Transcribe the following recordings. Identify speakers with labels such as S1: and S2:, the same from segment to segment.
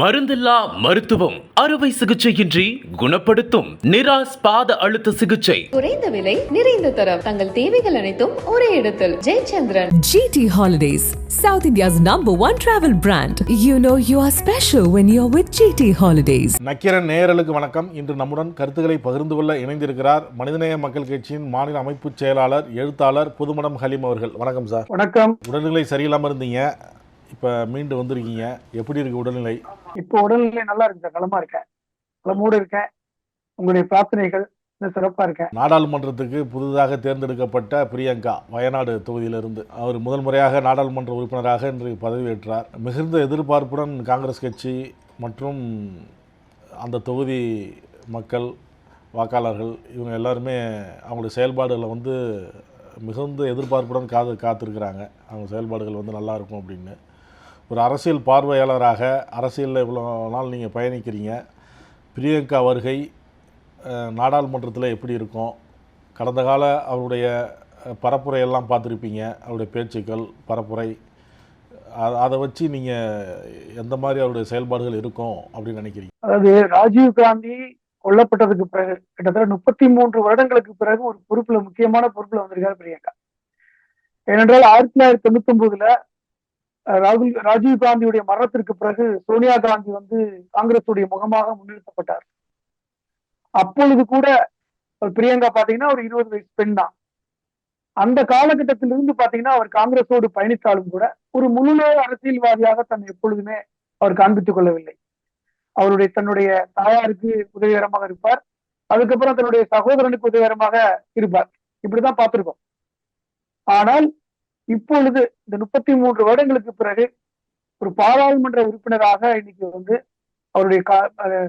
S1: மருந்தில்லா மருத்துவம். அறுவை சிகிச்சையின்றி குணப்படுத்தும் நிராஸ் பாத அழுத்த சிகிச்சை.
S2: குறைந்த விலை நிறைந்த தரம். தங்கள் தேவைகள் அனைத்தும் ஒரே இடத்தில். Jayachandran.
S3: GT Holidays, South India's number one travel brand. You know you are special when you're with GT Holidays.
S4: Nakkheeran நேயர்களுக்கு வணக்கம். இன்று நம்முடன் கருத்துக்களை பகிர்ந்து கொள்ள இணைந்திருக்கிறார் மனிதநேய மக்கள் கட்சியின் மாநில அமைப்பு செயலாளர் எழுத்தாளர் புதுமடம் ஹலீம் அவர்கள். வணக்கம் சார்.
S5: வணக்கம்.
S4: உடல்நிலை சரியில்லாமல் இருந்தீங்க. இப்போ மீண்டு வந்திருக்கீங்க. எப்படி இருக்கு உடல்நிலை?
S5: இப்போ உடல்நிலை நல்லா இருக்கு சார் நலமா இருக்கேன். நலமோடு இருக்கேன். உங்களுடைய பிரார்த்தனைகள் இன்னும் சிறப்பா இருக்கேன்.
S4: நாடாளுமன்றத்துக்கு புதிதாக தேர்ந்தெடுக்கப்பட்ட பிரியங்கா வயநாடு தொகுதியிலிருந்து. அவர் முதல் முறையாக நாடாளுமன்ற உறுப்பினராக இன்று பதவியேற்றார். மிகுந்த எதிர்பார்ப்புடன் காங்கிரஸ் கட்சி மற்றும் அந்த தொகுதி மக்கள் வாக்காளர்கள் இவங்க எல்லாருமே அவங்களுடைய செயல்பாடுகளை வந்து மிகுந்த எதிர்பார்ப்புடன் காது காத்திருக்கிறாங்க. அவங்க செயல்பாடுகள் வந்து நல்லா இருக்கும் அப்படின்னு. ஒரு அரசியல் பார்வையாளராக அரசியலில் இவ்வளோ நாள் நீங்கள் பயணிக்கிறீங்க பிரியங்கா வருகை நாடாளுமன்றத்தில் எப்படி இருக்கும் கடந்த கால அவருடைய பரப்புரையெல்லாம் பார்த்துருப்பீங்க அவருடைய பேச்சுக்கள் பரப்புரை அதை வச்சு நீங்கள் எந்த மாதிரி அவருடைய செயல்பாடுகள் இருக்கும் அப்படின்னு நினைக்கிறீங்க?
S5: அதாவது ராஜீவ் காந்தி கொல்லப்பட்டதுக்கு பிறகு கிட்டத்தட்ட முப்பத்தி மூன்று வருடங்களுக்கு பிறகு ஒரு பொறுப்புல முக்கியமான பொறுப்புல வந்திருக்காரு பிரியங்கா. ஏனென்றால் ஆயிரத்தி தொள்ளாயிரத்தி தொண்ணூத்தி ஒன்பதுல ராகுல் ராஜீவ் காந்தியுடைய மரணத்திற்கு பிறகு சோனியா காந்தி வந்து காங்கிரசுடைய முகமாக முன்னிறுத்தப்பட்டார். அப்பொழுது கூட ஒரு பிரியங்கா பாத்தீங்கன்னா ஒரு இருபது வயசு பெண் தான். அந்த காலகட்டத்திலிருந்து பாத்தீங்கன்னா அவர் காங்கிரஸோடு பயணித்தாலும் கூட ஒரு முழுநேர அரசியல்வாதியாக தன்னை எப்பொழுதுமே அவர் காண்பித்துக் கொள்ளவில்லை. அவருடைய தன்னுடைய தாயாருக்கு உதவிகரமாக இருப்பார். அதுக்கப்புறம் தன்னுடைய சகோதரனுக்கு உதவிகரமாக இருப்பார். இப்படிதான் பார்த்திருக்கோம். ஆனால் இப்பொழுது இந்த முப்பத்தி மூன்று வருடங்களுக்கு பிறகு ஒரு பாராளுமன்ற உறுப்பினராக இன்னைக்கு வந்து அவருடைய அஹ்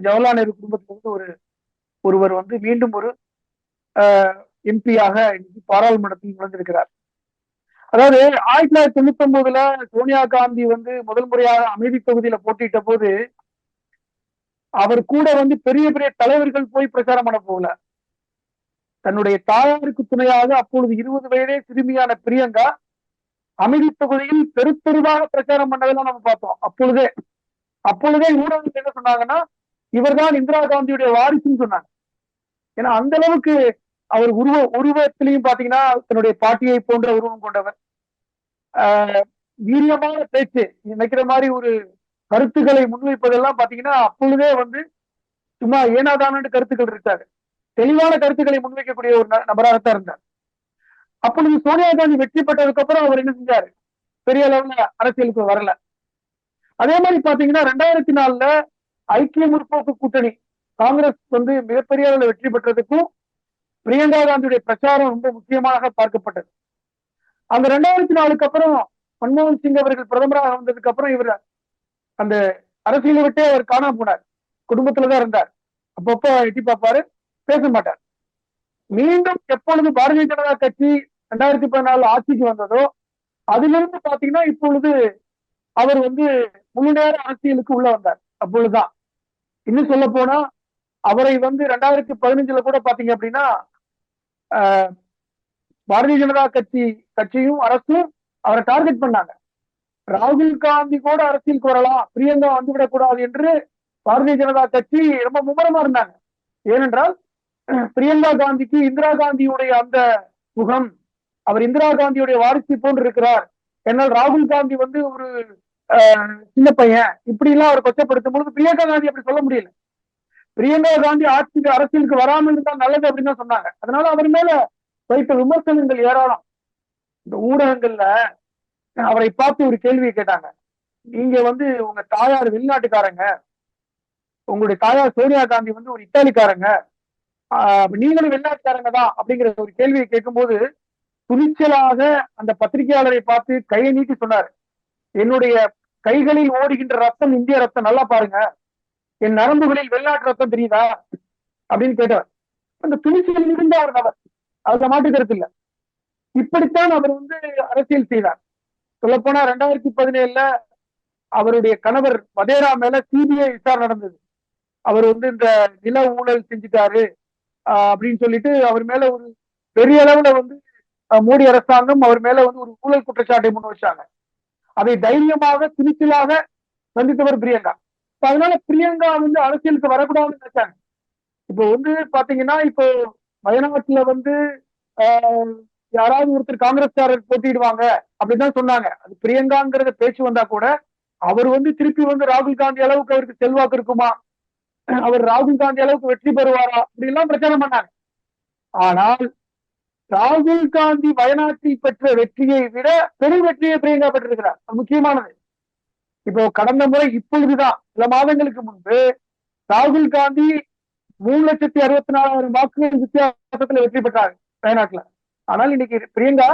S5: ஜவஹர்லால் நேரு குடும்பத்திலிருந்து ஒரு ஒருவர் வந்து மீண்டும் ஒரு எம்பியாக இன்னைக்கு பாராளுமன்றத்தில் நுழைந்திருக்கிறார் அதாவது ஆயிரத்தி தொள்ளாயிரத்தி தொண்ணூத்தி ஒன்பதுல சோனியா காந்தி வந்து முதல் முறையாக அமைதி தொகுதியில போட்டியிட்ட போது அவர் கூட வந்து பெரிய பெரிய தலைவர்கள் போய் பிரச்சாரம் பண்ண போகல. தன்னுடைய தாயாருக்கு துணையாக அப்பொழுது இருபது வயதே சிறுமியான பிரியங்கா அமைதி தொகுதியில் பெருத்தெருவாக பிரச்சாரம் பண்ணதெல்லாம் நம்ம பார்த்தோம். அப்பொழுதே அப்பொழுதே ஊடகங்கள் என்ன சொன்னாங்கன்னா இவர்தான் இந்திரா காந்தியுடைய வாரிசுன்னு சொன்னாங்க. ஏன்னா அந்த அளவுக்கு அவர் உருவ உருவத்திலையும் பாத்தீங்கன்னா தன்னுடைய பாட்டியை போன்ற உருவம் கொண்டவர். ஆஹ் வீரியமான பேச்சு நீ நினைக்கிற மாதிரி ஒரு கருத்துக்களை முன்வைப்பதெல்லாம் பாத்தீங்கன்னா அப்பொழுதே வந்து சும்மா ஏனாதானு கருத்துக்கள் இருக்காது. தெளிவான கருத்துக்களை முன்வைக்கக்கூடிய ஒரு நபராகத்தான் இருந்தார். அப்பொழுது சோனியா காந்தி வெற்றி பெற்றதுக்கு அப்புறம் அவர் என்ன செஞ்சாரு? பெரிய அளவுல அரசியலுக்கு வரல. அதே மாதிரி பாத்தீங்கன்னா ரெண்டாயிரத்தி நாலுல ஐக்கிய முற்போக்கு கூட்டணி காங்கிரஸ் வந்து மிகப்பெரிய அளவுல வெற்றி பெற்றதுக்கும் பிரியங்கா காந்தியுடைய பிரச்சாரம் ரொம்ப முக்கியமாக பார்க்கப்பட்டது. அந்த ரெண்டாயிரத்தி நாலுக்கு அப்புறம் மன்மோகன் சிங் அவர்கள் பிரதமராக வந்ததுக்கு அப்புறம் இவர் அந்த அரசியலை விட்டே அவர் காணாம போனார். குடும்பத்துலதான் இருந்தார். அப்பப்போ எட்டி பார்ப்பாரு. பேச மாட்டார் மீண்டும் எப்பொழுது பாரதிய ஜனதா கட்சி ரெண்டாயிரத்தி பதினாலு ஆட்சிக்கு வந்ததோ அதிலிருந்து பாத்தீங்கன்னா இப்பொழுது அவர் வந்து முழு நேர அரசியலுக்கு உள்ள வந்தார். அப்பொழுதுதான். இன்னும் சொல்ல போனா அவரை வந்து ரெண்டாயிரத்தி பதினஞ்சுல கூட பாத்தீங்க அப்படின்னா ஆஹ், பாரதிய ஜனதா கட்சி கட்சியும் அரசும் அவரை டார்கெட் பண்ணாங்க. ராகுல் காந்தி கூட அரசியலுக்கு வரலாம் பிரியங்கா வந்துவிடக் கூடாது என்று பாரதிய ஜனதா கட்சி ரொம்ப மும்முரமா இருந்தாங்க. ஏனென்றால் பிரியங்கா காந்திக்கு இந்திரா காந்தியுடைய அந்த முகம் அவர் இந்திரா காந்தியுடைய வாரிசு போன்று இருக்கிறார். என்னால் ராகுல் காந்தி வந்து ஒரு சின்ன பையன். இப்படி எல்லாம் அவர் கொச்சப்படுத்தும் பொழுது பிரியங்கா காந்தி அப்படி சொல்ல முடியல. பிரியங்கா காந்தி ஆட்சிக்கு அரசியலுக்கு வராமல் இருந்தால் நல்லது அப்படின்னு தான் சொன்னாங்க. அதனால அவர் மேல வைத்த விமர்சனங்கள் ஏராளம். இந்த ஊடகங்கள்ல அவரை பார்த்து ஒரு கேள்வியை கேட்டாங்க. நீங்க வந்து உங்க தாயார் வெளிநாட்டுக்காரங்க. உங்களுடைய தாயார் சோனியா காந்தி வந்து ஒரு இத்தாலிக்காரங்க. நீங்களும் வெளிநாட்டுக்காரங்க தான் அப்படிங்கிற ஒரு கேள்வியை கேட்கும்போது துணிச்சலாக அந்த பத்திரிகையாளரை பார்த்து கையை நீட்டி சொன்னார். என்னுடைய கைகளில் ஓடுகின்ற ரத்தம் இந்திய ரத்தம் நல்லா பாருங்க. என் நரம்புகளில் வெளிநாட்டு ரத்தம் தெரியுதா? அப்படின்னு கேட்டார் அந்த துணிச்சல் இருந்த ஒரு நபர். அதுல மாட்டு கருத்து இல்ல. இப்படித்தான் அவர் வந்து அரசியல் செய்தார். சொல்லப்போனா ரெண்டாயிரத்தி பதினேழுல அவருடைய கணவர் வதேரா மேல சிபிஐ விசாரணை நடந்தது. அவர் வந்து இந்த நில ஊழல் செஞ்சுட்டாரு. அப்படின்னு சொல்லிட்டு அவர் மேல ஒரு பெரிய அளவுல வந்து மோடி அரசாங்கம் அவர் மேல வந்து ஒரு ஊழல் குற்றச்சாட்டை முன் வச்சாங்க. அதை தைரியமாக துணிச்சலாக சந்தித்தவர் பிரியங்கா. அதனால பிரியங்கா வந்து அரசியலுக்கு வரக்கூடாதுன்னு நினைச்சாங்க. இப்போ வந்து பாத்தீங்கன்னா இப்போ வயநாட்டுல வந்து ஆஹ், யாராவது ஒருத்தர் காங்கிரஸ்காரர் போட்டிடுவாங்க அப்படின்னு சொன்னாங்க. அது பிரியங்காங்கிறத பேச்சு வந்தா கூட அவர் வந்து திருப்பி வந்து ராகுல் காந்தி அளவுக்கு அவருக்கு செல்வாக்கு இருக்குமா? அவர் ராகுல் காந்தி அளவுக்கு வெற்றி பெறுவாரா? அப்படி எல்லாம் பிரச்சாரம் பண்ணாங்க. ஆனால் ராகுல் காந்தி வயநாட்டில் பெற்ற வெற்றியை விட பெரும் வெற்றியை பிரியங்கா பெற்றிருக்கிறார். முக்கியமானது. இப்போ கடந்த முறை இப்பொழுதுதான் சில மாதங்களுக்கு முன்பு ராகுல் காந்தி மூணு லட்சத்தி அறுபத்தி நாலாயிரம் வாக்குகள் வித்தியாசத்துல வெற்றி பெற்றாங்க வயநாட்டுல. ஆனால் இன்னைக்கு பிரியங்கா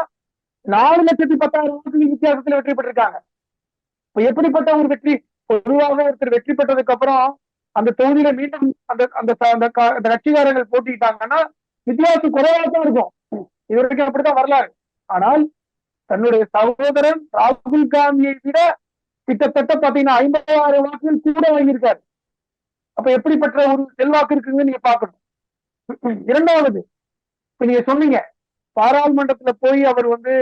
S5: நாலு லட்சத்தி பத்தாயிரம் வாக்குகள் வித்தியாசத்துல வெற்றி பெற்றிருக்காங்க. இப்ப எப்படிப்பட்ட ஒரு வெற்றி? பொதுவாக ஒருத்தர் வெற்றி பெற்றதுக்கு அப்புறம் அந்த தொகுதியில மீண்டும் அந்த அந்த அந்த க- அந்த கட்சிக்காரர்கள் போட்டிட்டாங்கன்னா வித்தியாசம் குறைவாக தான் இருக்கும். இது வரைக்கும் அப்படித்தான் வரலாறு. ஆனால் தன்னுடைய சகோதரன் ராகுல் காந்தியை விட கிட்டத்தட்ட பாத்தீங்கன்னா ஐம்பதாயிரம் வாக்குகள் கூட வாங்கியிருக்காரு. அப்ப எப்படிப்பட்ட ஒரு செல்வாக்கு இருக்குங்கன்னு நீங்க பாக்கணும் இரண்டாவது இப்ப நீங்க சொன்னீங்க பாராளுமன்றத்துல போய் அவர் வந்து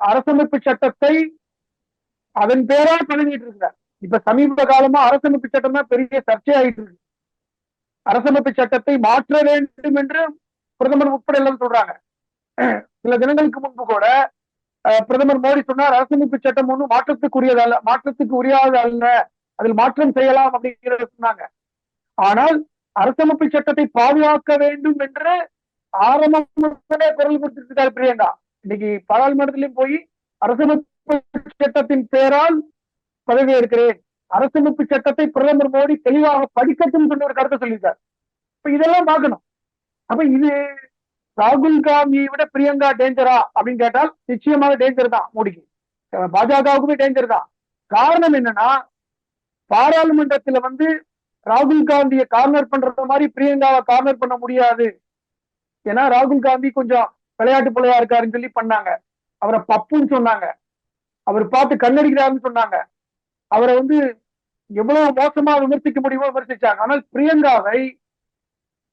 S5: அரசமைப்பு சட்டத்தை அதன் பேரா பழகிட்டு இருக்கிறார் இப்ப சமீப காலமா அரசமைப்பு சட்டம் தான் பெரிய சர்ச்சையாயிட்டு இருக்கு. அரசமைப்பு சட்டத்தை மாற்ற வேண்டும் என்று பிரதமர் உட்பட எல்லாம் சொல்றாங்க. சில தினங்களுக்கு முன்பு கூட பிரதமர் மோடி சொன்னார் அரசமைப்பு சட்டம் ஒன்றும் மாற்றத்துக்குரியது அல்ல மாற்றத்துக்கு உரியாத அல்ல அதில் மாற்றம் செய்யலாம் அப்படிங்கிறத சொன்னாங்க. ஆனால் அரசமைப்பு சட்டத்தை பாதுகாக்க வேண்டும் என்று ஆரம்பம் குரல் கொடுத்துட்டு இருக்காரு பிரியங்கா. இன்னைக்கு பாராளுமன்றத்திலையும் போய் அரசமைப்பு சட்டத்தின் பேரால் பதவி இருக்கிறேன் அரசமைப்பு சட்டத்தை பிரதமர் மோடி தெளிவாக படிக்கட்டும் சொன்ன ஒரு கருத்தை சொல்லியிருக்காரு. இப்ப இதெல்லாம் பார்க்கணும். அப்ப இது ராகுல் காந்தியை விட பிரியங்கா டேஞ்சரா அப்படின்னு கேட்டால் நிச்சயமாக டேஞ்சர் தான் மோடிக்கு. பாஜகவுக்குமே டேஞ்சர் தான். காரணம் என்னன்னா பாராளுமன்றத்துல வந்து ராகுல் காந்தியை கார்னர் பண்றது மாதிரி பிரியங்காவை கார்னர் பண்ண முடியாது. ஏன்னா ராகுல் காந்தி கொஞ்சம் விளையாட்டு பிள்ளையா இருக்காருன்னு சொல்லி பண்ணாங்க. அவரை பப்புன்னு சொன்னாங்க. அவர் பார்த்து கண்ணடிக்கிறாருன்னு சொன்னாங்க. அவரை வந்து எவ்வளவு மோசமா விமர்சிக்க முடியுமோ விமர்சிச்சாங்க. ஆனால் பிரியங்காவை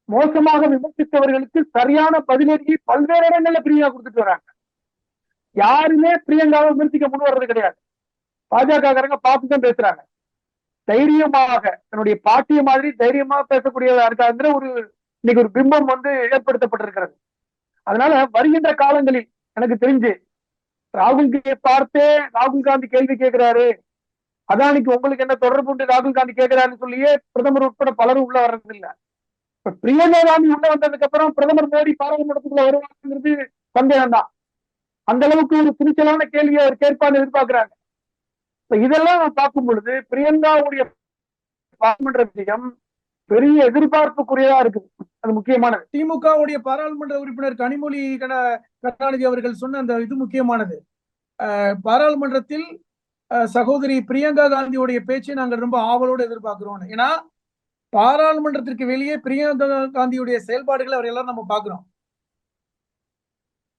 S5: மோசமாக விமர்சித்தவர்களுக்கு சரியான பதிலடியை பல்வேறு இடங்கள்ல பிரியங்கா கொடுத்துட்டு வராங்க. யாருமே பிரியங்காவை விமர்சிக்க முன் வர்றது கிடையாது. பாஜக பார்த்துதான் பேசுறாங்க. தைரியமாக தன்னுடைய பாட்டிய மாதிரி தைரியமாக பேசக்கூடியதா இருக்காங்கிற ஒரு இன்னைக்கு ஒரு பிம்பம் வந்து ஏற்படுத்தப்பட்டிருக்கிறது. அதனால வருகின்ற காலங்களில் எனக்கு தெரிஞ்சு ராகுல் பார்த்தே ராகுல் காந்தி கேள்வி கேட்கிறாரு. அதானிக்கு உங்களுக்கு என்ன தொடர்பு உண்டு? ராகுல் காந்தி கேட்கிறாருன்னு சொல்லியே பிரதமர் உட்பட பலரும் உள்ள வர்றது இல்ல இப்ப பிரியங்கா காந்தி உள்ள வந்ததுக்கு அப்புறம் பிரதமர் மோடி பாராளுமன்றத்துக்குள்ள வருவாங்கிறது சந்தேகம் தான். அந்த அளவுக்கு ஒரு துணிச்சலான கேள்வியை அவர் கேட்பான்னு எதிர்பார்க்கிறாங்க. இப்ப இதெல்லாம் நான் பார்க்கும் பொழுது பிரியங்காவுடைய பாராளுமன்ற விஜயம் பெரிய எதிர்பார்ப்புக்குரியதா இருக்குது. அது முக்கியமானது.
S6: திமுகவுடைய பாராளுமன்ற உறுப்பினர் கனிமொழி கண கருணாநிதி அவர்கள் சொன்ன அந்த இது முக்கியமானது. பாராளுமன்றத்தில் சகோதரி பிரியங்கா காந்தியுடைய பேச்சை நாங்கள் ரொம்ப ஆவலோடு எதிர்பார்க்கிறோம். ஏன்னா பாராளுமன்றத்திற்கு வெளியே பிரியங்கா காந்தியுடைய செயல்பாடுகளை அவர் எல்லாரும் நம்ம பார்க்கிறோம்.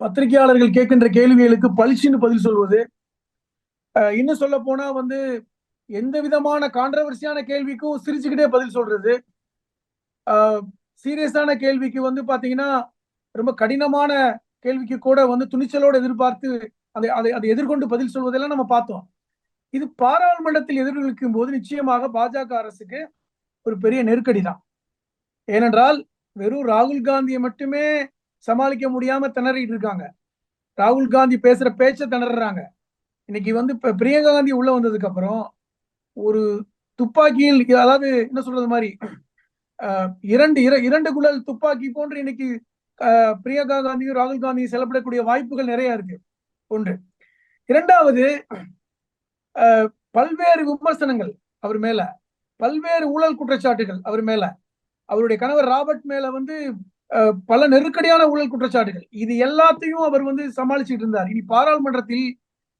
S6: பத்திரிகையாளர்கள் கேட்கின்ற கேள்விகளுக்கு பளிச்சுன்னு பதில் சொல்வது இன்னும் சொல்ல போனா வந்து எந்த விதமான கான்ட்ரவர்சியான கேள்விக்கும் சிரிச்சுக்கிட்டே பதில் சொல்றது. சீரியஸான கேள்விக்கு வந்து பாத்தீங்கன்னா ரொம்ப கடினமான கேள்விக்கு கூட வந்து துணிச்சலோடு எதிர்பார்த்து அதை அதை அதை எதிர்கொண்டு பதில் சொல்வதெல்லாம் நம்ம பார்த்தோம். இது பாராளுமன்றத்தில் எதிர்கொள்ளும் போது நிச்சயமாக பாஜக அரசுக்கு ஒரு பெரிய நெருக்கடி தான் ஏனென்றால் வெறும் ராகுல் காந்தியை மட்டுமே சமாளிக்க முடியாம திணறிட்டு இருக்காங்க. ராகுல் காந்தி பேசுற பேச்ச திணறாங்க இன்னைக்கு வந்து இப்ப பிரியங்கா காந்தி உள்ள வந்ததுக்கு அப்புறம் ஒரு துப்பாக்கியில் அதாவது என்ன சொல்றது மாதிரி இரண்டு இரண்டு குழல் துப்பாக்கி போன்று இன்னைக்கு அஹ், பிரியங்கா காந்தியும் ராகுல் காந்தியும் செல்லப்படக்கூடிய வாய்ப்புகள் நிறைய இருக்கு. ஒன்று. இரண்டாவது பல்வேறு விமர்சனங்கள் அவர் மேல பல்வேறு ஊழல் குற்றச்சாட்டுகள் அவர் மேல. அவருடைய கணவர் ராபர்ட் மேல வந்து பல நெருக்கடியான ஊழல் குற்றச்சாட்டுகள். இது எல்லாத்தையும் அவர் வந்து சமாளிச்சுட்டு இருந்தார். இனி பாராளுமன்றத்தில்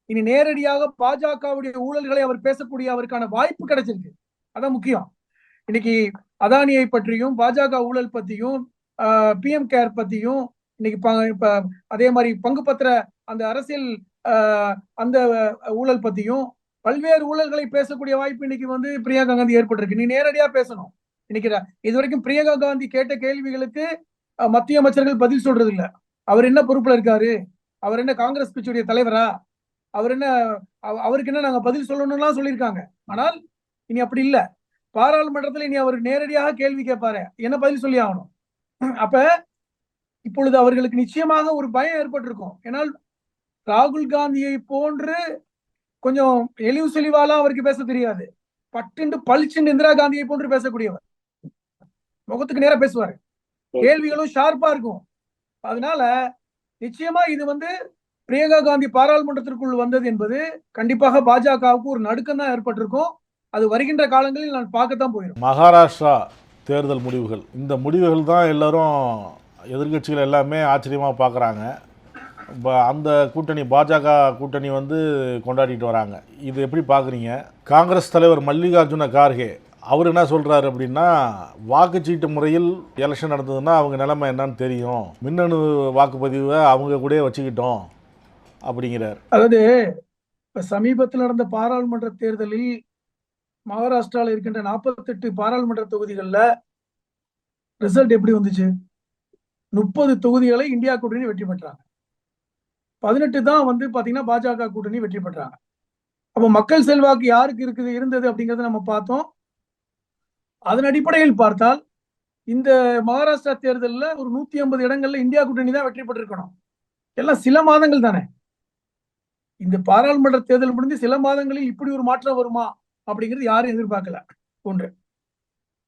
S6: இனி நேரடியாக பாஜகவுடைய ஊழல்களை அவர் பேசக்கூடிய அவருக்கான வாய்ப்பு கிடைச்சிருக்கு. அதான் முக்கியம். இன்னைக்கு அதானியை பற்றியும் பாஜக ஊழல் பத்தியும் பிஎம் கேர் பத்தியும் இன்னைக்கு அதே மாதிரி பங்கு பத்திர அந்த அரசியல் ஆஹ், அந்த ஊழல் பத்தியும் பல்வேறு ஊழல்களை பேசக்கூடிய வாய்ப்பு இன்னைக்கு வந்து பிரியங்கா காந்தி ஏற்பட்டிருக்கு. நீ நேரடியா பேசணும். இன்னைக்கு இது வரைக்கும் பிரியங்கா காந்தி கேட்ட கேள்விகளுக்கு மத்திய அமைச்சர்கள் பதில் சொல்றது இல்ல அவர் என்ன பொறுப்புல இருக்காரு? அவர் என்ன காங்கிரஸ் கட்சியுடைய தலைவரா? அவர் என்ன அவ- அவருக்கு என்ன நாங்க பதில் சொல்லணும்லாம் சொல்லியிருக்காங்க. ஆனால் இனி அப்படி இல்ல. பாராளுமன்றத்துல இனி அவர் நேரடியாக கேள்வி கேட்பாரு. என்ன பதில் சொல்லி ஆகணும்? அப்ப இப்பொழுது அவர்களுக்கு நிச்சயமாக ஒரு பயம் ஏற்பட்டிருக்கும். ஏன்னால் ராகுல் காந்தியை போன்று கொஞ்சம் எளிவு செழிவாலாம் அவருக்கு பேச தெரியாது. பட்டுண்டு பளிச்சுண்டு இந்திரா காந்தியை போன்று பேசக்கூடியவர். முகத்துக்கு நேரா பேசுவாரு. கேள்விகளும் ஷார்ப்பா இருக்கும். அதனால நிச்சயமா இது வந்து பிரியங்கா காந்தி பாராளுமன்றத்திற்குள் வந்தது என்பது கண்டிப்பாக பாஜகவுக்கு ஒரு நடுக்கம் தான் ஏற்பட்டிருக்கும். அது வருகின்ற காலங்களில் நான் பார்க்கத்தான் போயிடும்
S4: மகாராஷ்டிரா தேர்தல் முடிவுகள். இந்த முடிவுகள் தான் எல்லாரும் எதிர்க்கட்சிகள் எல்லாமே ஆச்சரியமாக பார்க்குறாங்க. அந்த கூட்டணி பாஜக கூட்டணி வந்து கொண்டாடிட்டு வராங்க. இது எப்படி பார்க்குறீங்க காங்கிரஸ் தலைவர் மல்லிகார்ஜுன கார்கே அவர் என்ன சொல்கிறாரு அப்படின்னா வாக்குச்சீட்டு முறையில் எலெக்ஷன் நடந்ததுன்னா அவங்க நிலைமை என்னன்னு தெரியும். மின்னணு வாக்குப்பதிவை அவங்க கூடயே வச்சுக்கிட்டோம் அப்படிங்கிறார்.
S6: அதாவது இப்போ சமீபத்தில் நடந்த பாராளுமன்ற தேர்தலில் மகாராஷ்டிராவில் இருக்கின்ற நாற்பத்தெட்டு பாராளுமன்ற தொகுதிகளில் ரிசல்ட் எப்படி வந்துச்சு? முப்பது தொகுதிகளை இந்தியா கூட்டணி வெற்றி பெற்றாங்க. பதினெட்டு தான் வந்து பாத்தீங்கன்னா பாஜக கூட்டணி வெற்றி பெற்றாங்க. அப்போ மக்கள் செல்வாக்கு யாருக்கு இருக்குது இருந்தது அப்படிங்கறத நம்ம பார்த்தோம். அதன் அடிப்படையில் பார்த்தால் இந்த மகாராஷ்டிரா தேர்தலில் ஒரு நூத்தி ஐம்பது இடங்கள்ல இந்தியா கூட்டணி தான் வெற்றி பெற்றிருக்கணும். எல்லாம் சில மாதங்கள் தானே? இந்த பாராளுமன்ற தேர்தல் முடிந்து சில மாதங்களில் இப்படி ஒரு மாற்றம் வருமா அப்படிங்கிறது யாரும் எதிர்பார்க்கல. ஒன்று.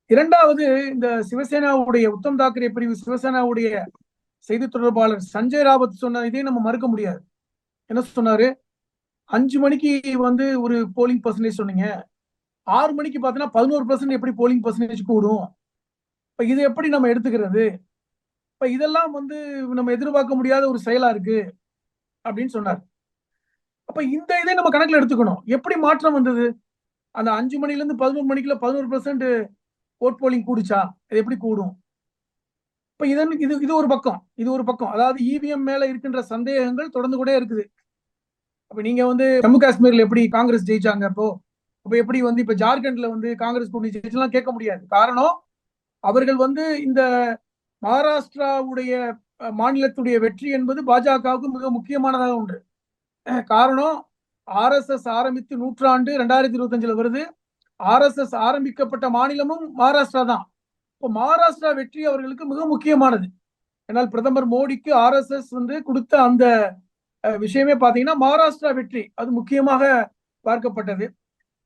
S6: இரண்டாவது இந்த சிவசேனாவுடைய உத்தம் தாக்கரே பிரிவு சிவசேனாவுடைய செய்தி தொடர்பாளர் சஞ்சய் ராவத் சொன்ன இதையும் நம்ம மறுக்க முடியாது. என்ன சொன்னாரு? அஞ்சு மணிக்கு வந்து ஒரு போலிங் பர்சன்டேஜ் சொன்னீங்க. ஆறு மணிக்கு பார்த்தீங்கன்னா பதினோரு பர்சன்ட் எப்படி போலிங் பர்சன்டேஜ் கூடும்? இப்போ இது எப்படி நம்ம எடுத்துக்கிறது? இப்போ இதெல்லாம் வந்து நம்ம எதிர்பார்க்க முடியாத ஒரு செயலா இருக்கு அப்படின்னு சொன்னார். அப்ப இந்த இதை நம்ம கணக்கில் எடுத்துக்கணும். எப்படி மாற்றம் வந்தது? அந்த அஞ்சு மணிலேருந்து பதினோரு மணிக்குள்ள பதினோரு பர்சன்ட் ஓட் போலிங் கூடுச்சா? இது எப்படி கூடும்? இப்ப இதன் இது இது ஒரு பக்கம். இது ஒரு பக்கம். அதாவது இவிஎம் மேல இருக்கின்ற சந்தேகங்கள் தொடர்ந்து கூட இருக்குது. அப்ப நீங்க வந்து ஜம்மு காஷ்மீர்ல எப்படி காங்கிரஸ் ஜெயிச்சாங்க அப்போ? அப்ப எப்படி வந்து இப்ப ஜார்க்கண்ட்ல வந்து காங்கிரஸ் கூட்டணி ஜெயிச்செல்லாம் கேட்க முடியாது. காரணம் அவர்கள் வந்து இந்த மகாராஷ்டிராவுடைய மாநிலத்துடைய வெற்றி என்பது பாஜகவுக்கு மிக முக்கியமானதாக உண்டு காரணம் ஆர்எஸ்எஸ் ஆரம்பித்து நூற்றாண்டு ரெண்டாயிரத்தி இருபத்தஞ்சுல வருது. ஆர்எஸ்எஸ் ஆரம்பிக்கப்பட்ட மாநிலமும் மகாராஷ்டிரா தான். இப்போ மகாராஷ்டிரா வெற்றி அவர்களுக்கு மிக முக்கியமானது. ஏன்னால் பிரதமர் மோடிக்கு ஆர்எஸ்எஸ் வந்து கொடுத்த அந்த அஹ், விஷயமே பாத்தீங்கன்னா மகாராஷ்டிரா வெற்றி அது முக்கியமாக பார்க்கப்பட்டது.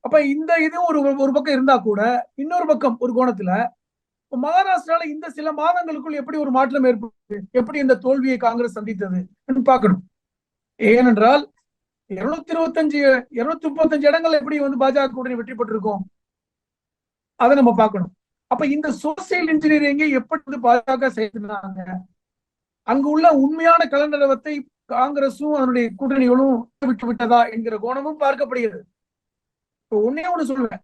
S6: அப்ப இந்த இது ஒரு ஒரு பக்கம் இருந்தா கூட இன்னொரு பக்கம் ஒரு கோணத்துல இப்ப மகாராஷ்டிரால இந்த சில மாதங்களுக்குள் எப்படி ஒரு மாற்றம் ஏற்பட்டது எப்படி இந்த தோல்வியை காங்கிரஸ் சந்தித்தது பார்க்கணும். ஏனென்றால் இருநூத்தி இருபத்தஞ்சு இருநூத்தி முப்பத்தஞ்சு இடங்கள் எப்படி வந்து பாஜக கூட்டணி வெற்றி பெற்றிருக்கோம்? அதை நம்ம பார்க்கணும். அப்ப இந்த சோசியல் இன்ஜினியரிங்கை எப்படி வந்து பாஜக செய்திருந்தாங்க அங்கு உள்ள உண்மையான கலண்டரவத்தை காங்கிரஸும் அதனுடைய கூட்டணிகளும் விட்டு விட்டதா என்கிற கோணமும் பார்க்கப்படுகிறது. இப்போ ஒன்னே ஒண்ணு சொல்லுவேன்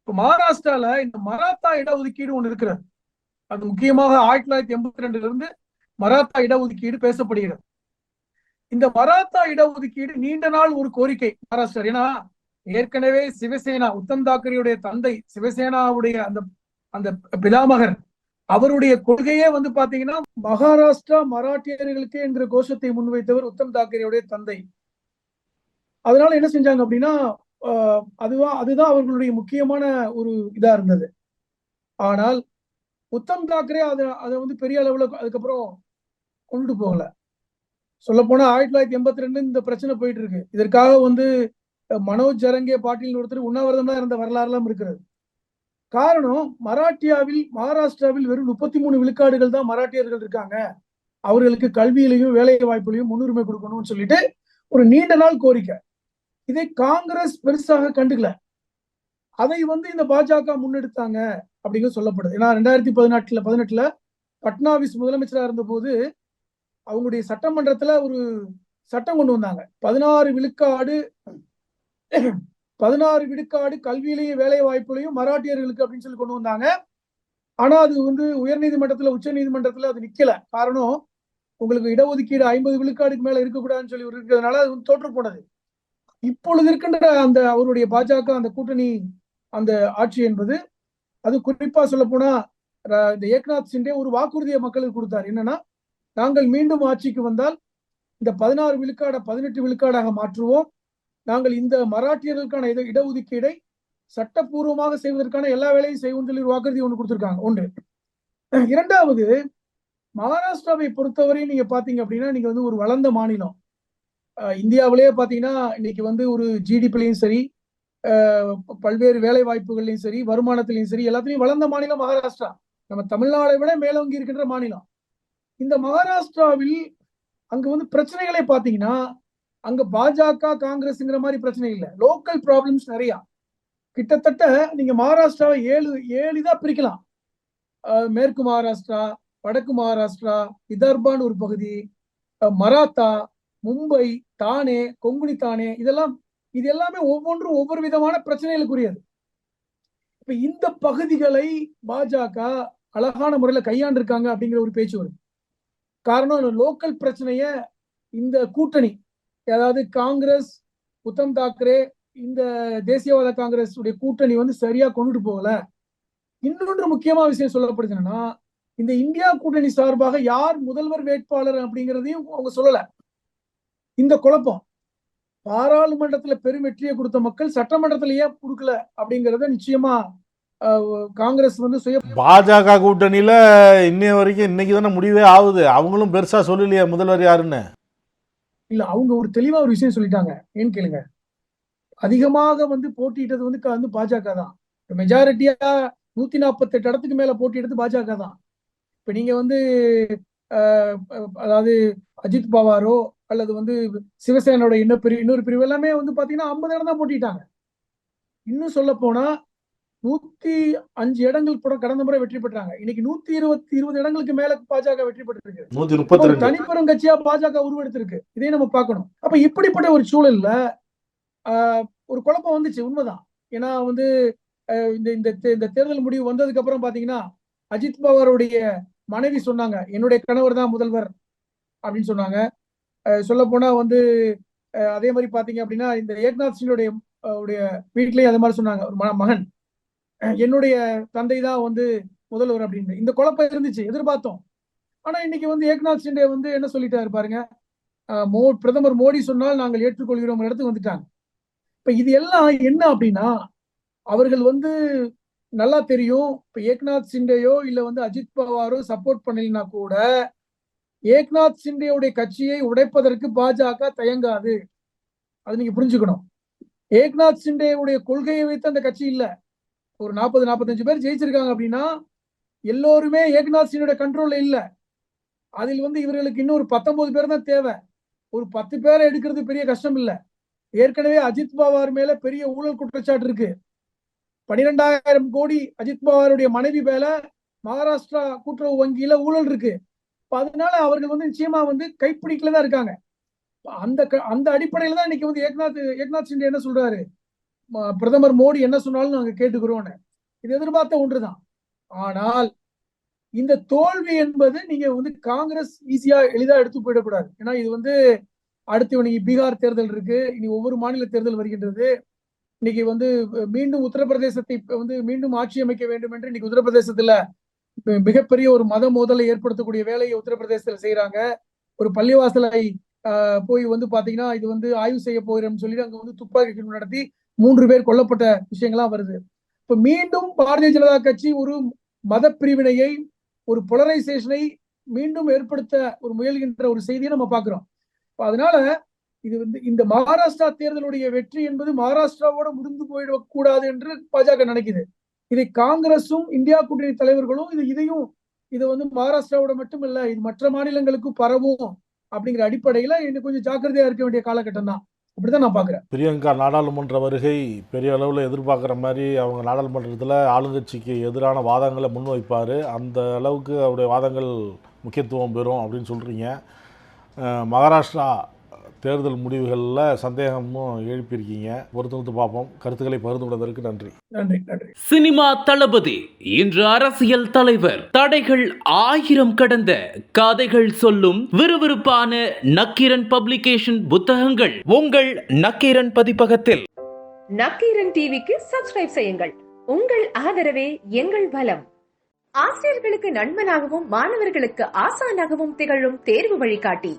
S6: இப்போ மகாராஷ்டிரால இந்த மராத்தா இடஒதுக்கீடு ஒண்ணு இருக்கிறது. அது முக்கியமாக ஆயிரத்தி தொள்ளாயிரத்தி எண்பத்தி ரெண்டுல இருந்து மராத்தா இடஒதுக்கீடு பேசப்படுகிறது. இந்த மராத்தா இடஒதுக்கீடு நீண்ட நாள் ஒரு கோரிக்கை மகாராஷ்டிரா ஏன்னா ஏற்கனவே சிவசேனா உத்தம் தாக்கரேயுடைய தந்தை சிவசேனாவுடைய அந்த அந்த பிதாமகர் அவருடைய கொள்கையே வந்து பாத்தீங்கன்னா மகாராஷ்டிரா மராட்டியர்களுக்கு என்கிற கோஷத்தை முன்வைத்தவர் உத்தம் தாக்கரேவுடைய தந்தை. அதனால என்ன செஞ்சாங்க அப்படின்னா ஆஹ் அதுவா அதுதான் அவர்களுடைய முக்கியமான ஒரு இதா இருந்தது. ஆனால் உத்தம் தாக்கரே அதை அதை வந்து பெரிய அளவுல அதுக்கப்புறம் கொண்டு போகல. சொல்ல போனா ஆயிரத்தி தொள்ளாயிரத்தி எண்பத்தி ரெண்டு இந்த பிரச்சனை போயிட்டு இருக்கு. இதற்காக வந்து மனோஜ் ஜரங்கே பாட்டியில் ஒருத்தர் உண்ணாவிரதம் தான் இருந்த வரலாறுலாம் இருக்கிறது. காரணம் மராட்டியாவில் மகாராஷ்டிராவில் வெறும் முப்பத்தி மூணு விழுக்காடுகள் தான் மராட்டியர்கள் இருக்காங்க. அவர்களுக்கு கல்வியிலையும் வேலை வாய்ப்புலையும் முன்னுரிமை கொடுக்கணும்னு சொல்லிட்டு ஒரு நீண்ட நாள் கோரிக்கை. இதை காங்கிரஸ் பெருசாக கண்டுக்கல. அதை வந்து இந்த பாஜக முன்னெடுத்தாங்க அப்படிங்க சொல்லப்படுது. ஏன்னா ரெண்டாயிரத்தி பதினெட்டுல பதினெட்டுல பட்னாவிஸ் முதலமைச்சரா இருந்தபோது அவங்களுடைய சட்டமன்றத்துல ஒரு சட்டம் கொண்டு வந்தாங்க. பதினாறு விழுக்காடு பதினாறு விழுக்காடு கல்வியிலையும் வேலை வாய்ப்புலையும் மராட்டியர்களுக்கு அப்படின்னு சொல்லி கொண்டு வந்தாங்க. ஆனா அது வந்து உயர்நீதிமன்றத்துல உச்ச நீதிமன்றத்துல அது நிக்கல. காரணம் உங்களுக்கு இடஒதுக்கீடு ஐம்பது விழுக்காடுக்கு மேல இருக்கக்கூடாதுன்னு சொல்லி இருக்கிறதுனால அது வந்து தோற்று போனது. இப்பொழுது இருக்கின்ற அந்த அவருடைய பாஜக அந்த கூட்டணி அந்த ஆட்சி என்பது அது குறிப்பா சொல்ல போனா இந்த ஏக்நாத் சிண்டே ஒரு வாக்குறுதியை மக்களுக்கு கொடுத்தார். என்னன்னா நாங்கள் மீண்டும் ஆட்சிக்கு வந்தால் இந்த பதினாறு விழுக்காடை பதினெட்டு விழுக்காடாக மாற்றுவோம். நாங்கள் இந்த மராட்டியர்களுக்கான இட இடஒதுக்கீடை சட்டப்பூர்வமாக செய்வதற்கான எல்லா வேலையும் செய்வோம் சொல்லி வாக்குறுதி ஒன்று கொடுத்துருக்காங்க. ஒன்று. இரண்டாவது மகாராஷ்டிராவை பொறுத்தவரை நீங்க பாத்தீங்க அப்படின்னா நீங்க வந்து ஒரு வளர்ந்த மாநிலம். அஹ் இந்தியாவிலேயே பாத்தீங்கன்னா இன்னைக்கு வந்து ஒரு ஜிடிபிலையும் சரி அஹ் பல்வேறு வேலை வாய்ப்புகள்லையும் சரி வருமானத்திலையும் சரி எல்லாத்துலயும் வளர்ந்த மாநிலம் மகாராஷ்டிரா. நம்ம தமிழ்நாடை விட மேலோங்கி இருக்கின்ற மாநிலம். இந்த மகாராஷ்டிராவில் அங்க வந்து பிரச்சனைகளை பாத்தீங்கன்னா அங்க பாஜக காங்கிரஸ்ங்கிற மாதிரி பிரச்சனை இல்லை. லோக்கல் ப்ராப்ளம்ஸ் நிறைய. கிட்டத்தட்ட நீங்க மகாராஷ்டிராவை ஏழு ஏழு இதா பிரிக்கலாம். அஹ் மேற்கு மகாராஷ்டிரா வடக்கு மகாராஷ்டிரா விதர்பான்னு ஒரு பகுதி மராத்தா மும்பை தானே கொங்குனி தானே இதெல்லாம் இது எல்லாமே ஒவ்வொன்றும் ஒவ்வொரு விதமான பிரச்சனைகளுக்குரியது. இப்ப இந்த பகுதிகளை பாஜக அழகான முறையில கையாண்டிருக்காங்க அப்படிங்கிற ஒரு பேச்சு வருது. காரணம் லோக்கல் பிரச்சனைய இந்த கூட்டணி அதாவது காங்கிரஸ் உத்தம் தாக்கரே இந்த தேசியவாத காங்கிரஸ் உடைய கூட்டணி வந்து சரியா கொண்டுட்டு போகல. இன்னொன்று முக்கியமான விஷயம் சொல்லப்படுது என்னன்னா இந்த இந்தியா கூட்டணி சார்பாக யார் முதல்வர் வேட்பாளர் அப்படிங்கிறதையும் அவங்க சொல்லல. இந்த குழப்பம். பாராளுமன்றத்துல பெரும் வெற்றியை கொடுத்த மக்கள் சட்டமன்றத்துல ஏன் கொடுக்கல அப்படிங்கறத நிச்சயமா காங்கிரஸ் வந்து சுய
S4: பாஜக கூட்டணியில இன்னைய வரைக்கும் இன்னைக்கு தானே முடிவே ஆகுது. அவங்களும் பெருசா சொல்லலையே முதல்வர் யாருன்னு.
S6: இல்ல அவங்க ஒரு தெளிவா ஒரு விஷயம் சொல்லிட்டாங்க. ஏன்னு கேளுங்க? அதிகமாக வந்து போட்டியிட்டது வந்து க- வந்து பாஜக தான். மெஜாரிட்டியா நூத்தி நாற்பத்தி எட்டு இடத்துக்கு மேல போட்டியிட்டது பாஜக தான். இப்ப நீங்க வந்து அதாவது அஜித் பவாரோ அல்லது வந்து சிவசேனோட இன்னொரு பிரிவு இன்னொரு பிரிவு எல்லாமே வந்து பாத்தீங்கன்னா ஐம்பது இடம் தான் போட்டிட்டாங்க இன்னும் சொல்ல போனா நூத்தி அஞ்சு இடங்கள் கூட கடந்த முறை வெற்றி பெற்றாங்க. இன்னைக்கு நூத்தி இருபத்தி இருபது இடங்களுக்கு மேல பாஜக வெற்றி பெற்றிருக்கு. தனிப்பெரும் கட்சியா பாஜக உருவெடுத்திருக்கு. இதையும் நம்ம பார்க்கணும். அப்ப இப்படிப்பட்ட ஒரு சூழல்ல ஆஹ், ஒரு குழப்பம் வந்துச்சு. உண்மைதான். ஏன்னா வந்து இந்த இந்த தேர்தல் முடிவு வந்ததுக்கு அப்புறம் பாத்தீங்கன்னா அஜித் பவாருடைய மனைவி சொன்னாங்க என்னுடைய கணவர் தான் முதல்வர் அப்படின்னு சொன்னாங்க. சொல்ல போனா வந்து அதே மாதிரி பாத்தீங்க அப்படின்னா இந்த ஏக்நாத் சிங்குடைய வீட்லயும் அதே மாதிரி சொன்னாங்க. ஒரு மகன். என்னுடைய தந்தை தான் வந்து முதல்வர் அப்படின்னு இந்த குழப்பம் இருந்துச்சு எதிர்பார்த்தோம். ஆனா இன்னைக்கு வந்து ஏக்நாத் சிண்டே வந்து என்ன சொல்லிட்டாரு பாருங்க? மோ பிரதமர் மோடி சொன்னால் நாங்கள் ஏற்றுக்கொள்கிறோம் இடத்துக்கு வந்துட்டாங்க. இப்ப இது எல்லாம் என்ன அப்படின்னா அவர்கள் வந்து நல்லா தெரியும் இப்ப ஏக்நாத் சிண்டேயோ இல்ல வந்து அஜித் பவாரோ சப்போர்ட் பண்ணலைன்னா கூட ஏக்நாத் சிண்டேயுடைய கட்சியை உடைப்பதற்கு பாஜக தயங்காது. அது நீங்க புரிஞ்சுக்கணும். ஏக்நாத் சிண்டேவுடைய கொள்கையை வைத்து அந்த கட்சி இல்லை. ஒரு நாற்பது நாற்பத்தஞ்சு பேர் ஜெயிச்சிருக்காங்க அப்படின்னா எல்லோருமே ஏக்நாத் சிங்கோட கண்ட்ரோல்ல இல்ல. அதில் வந்து இவர்களுக்கு இன்னும் ஒரு பத்தொன்பது பேர் தான் தேவை. ஒரு பத்து பேரை எடுக்கிறது பெரிய கஷ்டம் இல்லை. ஏற்கனவே அஜித் பவார் மேல பெரிய ஊழல் குற்றச்சாட்டு இருக்கு. பனிரெண்டாயிரம் கோடி அஜித் பவாருடைய மனைவி மேல மகாராஷ்டிரா கூட்டுறவு வங்கியில ஊழல் இருக்கு. அதனால அவர்கள் வந்து நிச்சயமா வந்து கைப்பிடிக்கல தான் இருக்காங்க. அந்த க- அந்த அடிப்படையில தான் இன்னைக்கு வந்து ஏக்நாத் ஏக்நாத் சிண்டே என்ன சொல்றாரு? பிரதமர் மோடி என்ன சொன்னாலும் நாங்க கேட்டுக்கிறோம்னு இது எதிர்பார்த்த ஒன்றுதான். ஆனால் இந்த தோல்வி என்பது நீங்க வந்து காங்கிரஸ் ஈஸியா எளிதா எடுத்து போயிடக்கூடாது. ஏன்னா இது வந்து அடுத்து இன்னைக்கு பீகார் தேர்தல் இருக்கு. இனி ஒவ்வொரு மாநில தேர்தல் வருகின்றது. இன்னைக்கு வந்து மீண்டும் உத்தரப்பிரதேசத்தை வந்து மீண்டும் ஆட்சி அமைக்க வேண்டும் என்று இன்னைக்கு உத்தரப்பிரதேசத்துல மிகப்பெரிய ஒரு மத மோதலை ஏற்படுத்தக்கூடிய வேலையை உத்தரப்பிரதேசத்துல செய்யறாங்க ஒரு பள்ளிவாசலை போய் வந்து பாத்தீங்கன்னா இது வந்து ஆய்வு செய்ய போகிறோம்னு சொல்லிட்டு அங்க வந்து துப்பாக்கி நடத்தி மூன்று பேர் கொல்லப்பட்ட விஷயங்கள்லாம் வருது. இப்ப மீண்டும் பாரதிய ஜனதா கட்சி ஒரு மத பிரிவினையை ஒரு புலரைசேஷனை மீண்டும் ஏற்படுத்த ஒரு முயல்கின்ற ஒரு செய்தியை நம்ம பார்க்கிறோம். அதனால இது வந்து இந்த மகாராஷ்டிரா தேர்தலுடைய வெற்றி என்பது மகாராஷ்டிராவோட முடிந்து போயிடக்கூடாது என்று பாஜக நினைக்குது. இதை காங்கிரஸும் இந்தியா கூட்டணி தலைவர்களும் இது இதையும் இது வந்து மகாராஷ்டிராவோட மட்டும் இல்ல இது மற்ற மாநிலங்களுக்கும் பரவும் அப்படிங்கிற அடிப்படையில இன்னும் கொஞ்சம் ஜாக்கிரதையா இருக்க வேண்டிய காலகட்டம் தான். அப்படிதான் நான் பார்க்குறேன்
S4: பிரியங்கா நாடாளுமன்ற வருகை பெரிய அளவில் எதிர்பார்க்குற மாதிரி அவங்க நாடாளுமன்றத்தில் ஆளுங்கட்சிக்கு எதிரான வாதங்களை முன்வைப்பார் அந்த அளவுக்கு அவருடைய வாதங்கள் முக்கியத்துவம் பெறும் அப்படின்னு சொல்கிறீங்க மகாராஷ்டிரா தேர்தல் முடிவுகளில் சந்தேகமும் எழுப்பியிருக்கீங்க. பொறுத்து பார்ப்போம். கருத்துக்களை பகிர்ந்து கொண்டதற்கு நன்றி.
S6: நன்றி நன்றி.
S1: சினிமா தளபதி இன்று அரசியல் தலைவர். தடைகள் ஆயிரம் கடந்த கதைகள் சொல்லும் விறுவிறுப்பான நக்கீரன் பப்ளிகேஷன் புத்தகங்கள் உங்கள் நக்கீரன் பதிப்பகத்தில்.
S7: நக்கீரன் டிவிக்கு சப்ஸ்கிரைப் செய்யுங்கள். உங்கள் ஆதரவே எங்கள் பலம் ஆசிரியர்களுக்கு நண்பனாகவும் மாணவர்களுக்கு ஆசானாகவும் திகழும் தேர்வு வழிகாட்டி.